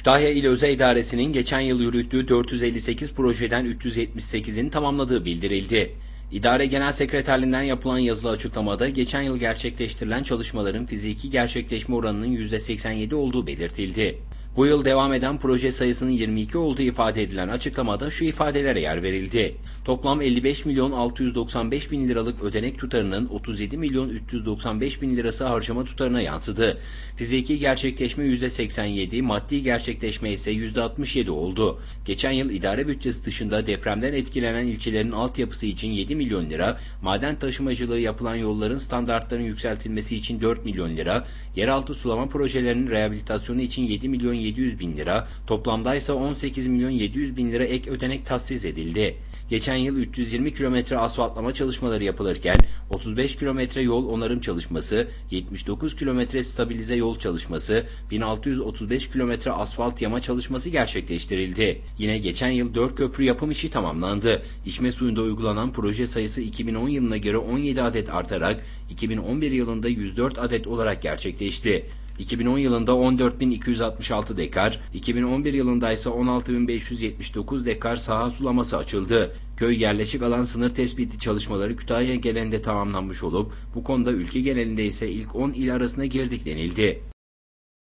Kütahya İl Özel İdaresi'nin geçen yıl yürüttüğü 458 projeden 378'in tamamladığı bildirildi. İdare Genel Sekreterliğinden yapılan yazılı açıklamada geçen yıl gerçekleştirilen çalışmaların fiziki gerçekleşme oranının %87 olduğu belirtildi. Bu yıl devam eden proje sayısının 22 olduğu ifade edilen açıklamada şu ifadelere yer verildi. Toplam 55 milyon 695 bin liralık ödenek tutarının 37 milyon 395 bin lirası harcama tutarına yansıdı. Fiziki gerçekleşme %87, maddi gerçekleşme ise %67 oldu. Geçen yıl idare bütçesi dışında depremden etkilenen ilçelerin altyapısı için 7 milyon lira, maden taşımacılığı yapılan yolların standartlarının yükseltilmesi için 4 milyon lira, yeraltı sulama projelerinin rehabilitasyonu için 7 milyon 700 bin lira, toplamda ise 18 milyon 700 bin lira ek ödenek tahsis edildi. Geçen yıl 320 kilometre asfaltlama çalışmaları yapılırken 35 kilometre yol onarım çalışması, 79 kilometre stabilize yol çalışması, 1635 kilometre asfalt yama çalışması gerçekleştirildi. Yine geçen yıl 4 köprü yapım işi tamamlandı. İçme suyunda uygulanan proje sayısı 2010 yılına göre 17 adet artarak 2011 yılında 104 adet olarak gerçekleşti. 2010 yılında 14.266 dekar, 2011 yılında ise 16.579 dekar saha sulaması açıldı. Köy yerleşik alan sınır tespiti çalışmaları Kütahya genelinde tamamlanmış olup bu konuda ülke genelinde ise ilk 10 il arasına girdik denildi.